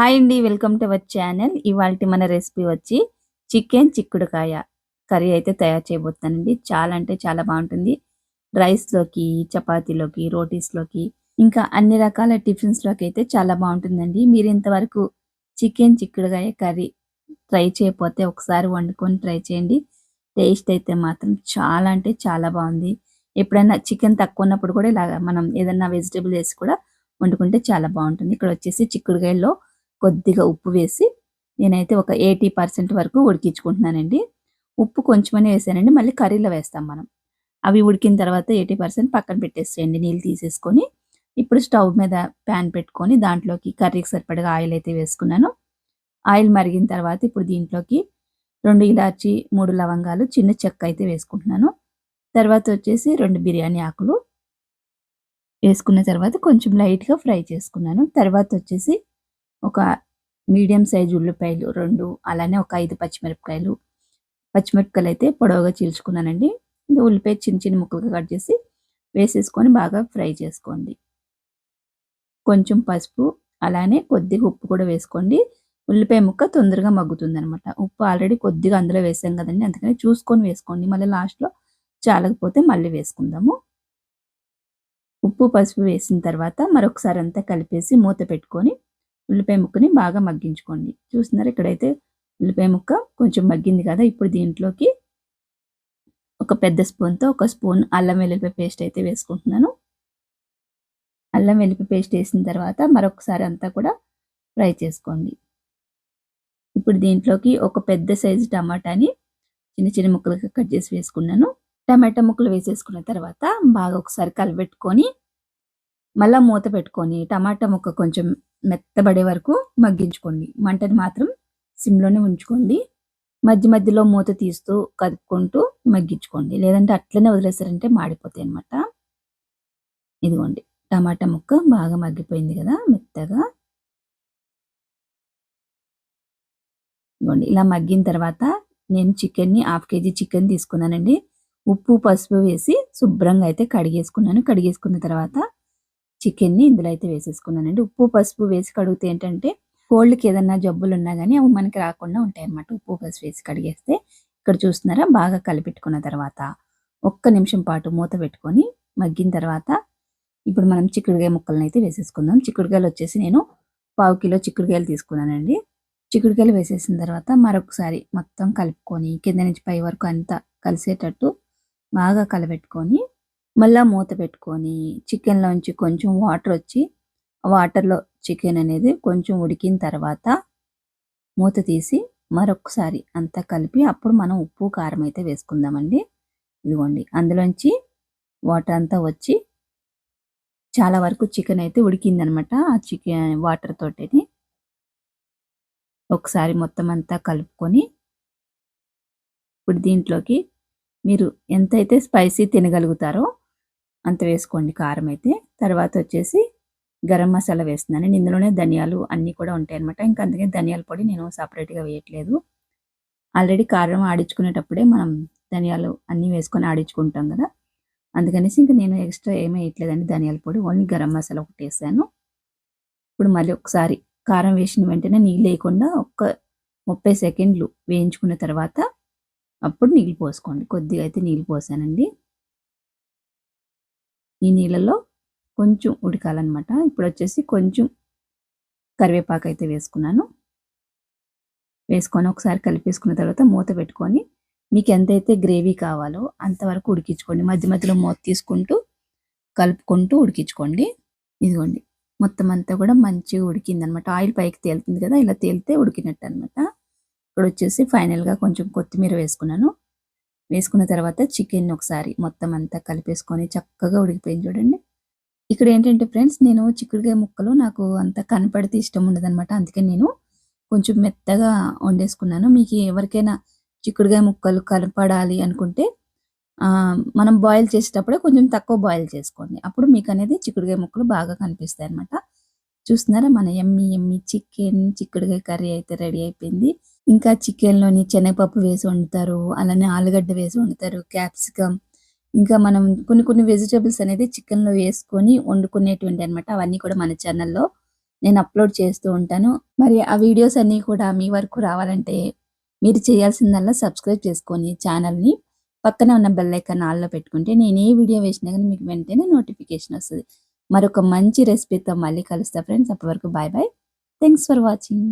Hi అండి welcome to our channel. ఇవాళ మన రెసిపీ వచ్చి చికెన్ చిక్కుడుకాయ కర్రీ అయితే తయారు చేయబోతున్నానండి. చాలా అంటే చాలా బాగుంటుంది. రైస్లోకి చపాతీలోకి రోటీస్లోకి ఇంకా అన్ని రకాల టిఫిన్స్లోకి అయితే చాలా బాగుంటుందండి. మీరు ఇంతవరకు చికెన్ చిక్కుడుకాయ కర్రీ ట్రై చేయకపోతే ఒకసారి వండుకొని ట్రై చేయండి. టేస్ట్ అయితే మాత్రం చాలా అంటే చాలా బాగుంది. ఎప్పుడైనా చికెన్ తక్కువ ఉన్నప్పుడు కూడా ఇలా మనం ఏదైనా వెజిటేబుల్ వేసి కూడా వండుకుంటే చాలా బాగుంటుంది. ఇక్కడ వచ్చేసి చిక్కుడుకాయల్లో కొద్దిగా ఉప్పు వేసి నేనైతే ఒక ఎయిటీ పర్సెంట్ వరకు ఉడికించుకుంటున్నానండి. ఉప్పు కొంచెమనే వేసానండి మళ్ళీ కర్రీలో వేస్తాం మనం. అవి ఉడికిన తర్వాత ఎయిటీ పర్సెంట్ పక్కన పెట్టేసేయండి నీళ్ళు తీసేసుకొని. ఇప్పుడు స్టవ్ మీద ప్యాన్ పెట్టుకొని దాంట్లోకి కర్రీకి సరిపడగా ఆయిల్ అయితే వేసుకున్నాను. ఆయిల్ మరిగిన తర్వాత ఇప్పుడు దీంట్లోకి రెండు ఇలాచి మూడు లవంగాలు చిన్న చెక్క అయితే వేసుకుంటున్నాను. తర్వాత వచ్చేసి రెండు బిర్యానీ ఆకులు వేసుకున్న తర్వాత కొంచెం లైట్గా ఫ్రై చేసుకున్నాను. తర్వాత వచ్చేసి ఒక మీడియం సైజు ఉల్లిపాయలు రెండు అలానే ఒక ఐదు పచ్చిమిరపకాయలు. పచ్చిమిరపకాయలు అయితే పొడవుగా చీల్చుకున్నానండి. ఉల్లిపాయ చిన్న చిన్న ముక్కలుగా కట్ చేసి వేసేసుకొని బాగా ఫ్రై చేసుకోండి. కొంచెం పసుపు అలానే కొద్దిగా ఉప్పు కూడా వేసుకోండి. ఉల్లిపాయ ముక్క తొందరగా మగ్గుతుంది అనమాట ఉప్పు ఆల్రెడీ కొద్దిగా అందులో వేసాం కదండి. అందుకని చూసుకొని వేసుకోండి. మళ్ళీ లాస్ట్లో చాలకపోతే మళ్ళీ వేసుకుందాము. ఉప్పు పసుపు వేసిన తర్వాత మరొకసారి అంతా కలిపేసి మూత పెట్టుకొని ఉల్లిపాయ ముక్కని బాగా మగ్గించుకోండి. చూస్తున్నారు ఇక్కడైతే ఉల్లిపాయ ముక్క కొంచెం మగ్గింది కదా ఇప్పుడు దీంట్లోకి ఒక పెద్ద స్పూన్తో ఒక స్పూన్ అల్లం వెల్లుల్లిపాయ పేస్ట్ అయితే వేసుకుంటున్నాను. అల్లం వెల్లుల్లిపాయ పేస్ట్ వేసిన తర్వాత మరొకసారి అంతా కూడా ఫ్రై చేసుకోండి. ఇప్పుడు దీంట్లోకి ఒక పెద్ద సైజు టమాటాని చిన్న చిన్న ముక్కలుగా కట్ చేసి వేసుకున్నాను. టమాటా ముక్కలు వేసేసుకున్న తర్వాత బాగా ఒకసారి కలిపెట్టుకొని మళ్ళీ మూత పెట్టుకొని టమాటా ముక్క కొంచెం మెత్తబడే వరకు మగ్గించుకోండి. మంటని మాత్రం సిమ్లోనే ఉంచుకోండి. మధ్య మధ్యలో మూత తీస్తూ కదుపుకుంటూ మగ్గించుకోండి. లేదంటే అట్లనే వదిలేసారంటే మాడిపోతాయి అనమాట ఇదిగోండి. టమాటా ముక్క బాగా మగ్గిపోయింది కదా మెత్తగా. ఇదిగోండి. ఇలా మగ్గిన తర్వాత నేను చికెన్ని హాఫ్ కేజీ చికెన్ తీసుకున్నానండి. ఉప్పు పసుపు వేసి శుభ్రంగా అయితే కడిగేసుకున్నాను. కడిగేసుకున్న తర్వాత చికెన్ని ఇందులో అయితే వేసేసుకున్నానండి. ఉప్పు పసుపు వేసి కడిగితే ఏంటంటే కోళ్ళకి ఏదన్నా జబ్బులు ఉన్నా కానీ అవి మనకి రాకుండా ఉంటాయి అన్నమాట ఉప్పు పసుపు వేసి కడిగేస్తే ఇక్కడ చూస్తున్నారా? బాగా కలిపెట్టుకున్న తర్వాత ఒక్క నిమిషం పాటు మూత పెట్టుకొని మగ్గిన తర్వాత ఇప్పుడు మనం చిక్కుడుగాయ ముక్కలను అయితే వేసేసుకుందాం. చిక్కుడుకాయలు వచ్చేసి నేను పావు కిలో చిక్కుడుకాయలు తీసుకున్నానండి. చిక్కుడుకాయలు వేసేసిన తర్వాత మరొకసారి మొత్తం కలుపుకొని కింద నుంచి పై వరకు అంతా కలిసేటట్టు బాగా కలబెట్టుకొని మళ్ళీ మూత పెట్టుకొని చికెన్లోంచి కొంచెం వాటర్ వచ్చి వాటర్లో చికెన్ అనేది కొంచెం ఉడికిన తర్వాత మూత తీసి మరొకసారి అంతా కలిపి అప్పుడు మనం ఉప్పు కారం అయితే వేసుకుందామండి. ఇదిగోండి అందులోంచి వాటర్ అంతా వచ్చి చాలా వరకు చికెన్ అయితే ఉడికిందనమాట ఆ చికెన్ వాటర్ తోటిని ఒకసారి మొత్తం అంతా కలుపుకొని ఇప్పుడు దీంట్లోకి మీరు ఎంతైతే స్పైసీ తినగలుగుతారో అంత వేసుకోండి కారం అయితే. తర్వాత వచ్చేసి గరం మసాలా వేస్తున్నాను. ఇందులోనే ధనియాలు అన్నీ కూడా ఉంటాయి అనమాట ఇంకా అందుకే ధనియాల పొడి నేను సపరేట్గా వేయట్లేదు. ఆల్రెడీ కారం ఆడించుకునేటప్పుడే మనం ధనియాలు అన్నీ వేసుకొని ఆడించుకుంటాం కదా. అందుకనేసి ఇంకా నేను ఎక్స్ట్రా ఏమీ వేయట్లేదండి ధనియాల పొడి. ఓన్లీ గరం మసాలా ఒకటి వేసాను. ఇప్పుడు మళ్ళీ ఒకసారి కారం వేసిన వెంటనే నీళ్ళు వేయకుండా ఒక్క ముప్పై సెకండ్లు వేయించుకున్న తర్వాత అప్పుడు నీళ్ళు పోసుకోండి. కొద్దిగా అయితే నీళ్ళు పోసానండి. ఈ నీళ్ళలో కొంచెం ఉడకాలన్నమాట. ఇప్పుడు వచ్చేసి కొంచెం కరివేపాకు అయితే వేసుకున్నాను. వేసుకొని ఒకసారి కలిపేసుకున్న తర్వాత మూత పెట్టుకొని మీకు ఎంతైతే గ్రేవీ కావాలో అంతవరకు ఉడికించుకోండి. మధ్య మధ్యలో మూత తీసుకుంటూ కలుపుకుంటూ ఉడికించుకోండి. ఇదిగోండి. మొత్తం అంతా కూడా మంచిగా ఉడికింది అనమాట ఆయిల్ పైకి తేలుతుంది కదా ఇలా తేలితే ఉడికినట్టు అనమాట ఇక్కడ వచ్చేసి ఫైనల్గా కొంచెం కొత్తిమీర వేసుకున్నాను. వేసుకున్న తర్వాత చికెన్ ఒకసారి మొత్తం అంతా కలిపేసుకొని చక్కగా ఉడికిపోయింది చూడండి. ఇక్కడ ఏంటంటే ఫ్రెండ్స్ నేను చిక్కుడుకాయ ముక్కలు నాకు అంత కనపడితే ఇష్టం ఉండదన్నమాట. అందుకని నేను కొంచెం మెత్తగా వండేసుకున్నాను. మీకు ఎవరికైనా చిక్కుడుకాయ ముక్కలు కనపడాలి అనుకుంటే మనం బాయిల్ చేసేటప్పుడే కొంచెం తక్కువ బాయిల్ చేసుకోండి. అప్పుడు మీకు అనేది చిక్కుడుకాయ ముక్కలు బాగా కనిపిస్తాయి అనమాట చూస్తున్నారా? మన ఎమ్మి ఎమ్మి చికెన్ చిక్కుడుకాయ కర్రీ అయితే రెడీ అయిపోయింది. ఇంకా చికెన్లోని శనగపప్పు వేసి వండుతారు. అలానే ఆలుగడ్డ వేసి వండుతారు క్యాప్సికమ్. ఇంకా మనం కొన్ని కొన్ని వెజిటేబుల్స్ అనేది చికెన్లో వేసుకొని వండుకునేటువంటి అనమాట అవన్నీ కూడా మన ఛానల్లో నేను అప్లోడ్ చేస్తూ ఉంటాను. మరి ఆ వీడియోస్ అన్నీ కూడా మీ వరకు రావాలంటే మీరు చేయాల్సిందల్లా సబ్స్క్రైబ్ చేసుకొని ఛానల్ని పక్కన ఉన్న బెల్లైకన్ ఆల్లో పెట్టుకుంటే నేను ఏ వీడియో వేసినా కానీ మీకు వెంటనే నోటిఫికేషన్ వస్తుంది. మరొక మంచి రెసిపీతో మళ్ళీ కలుస్తా ఫ్రెండ్స్ అప్పటివరకు bye bye thanks for watching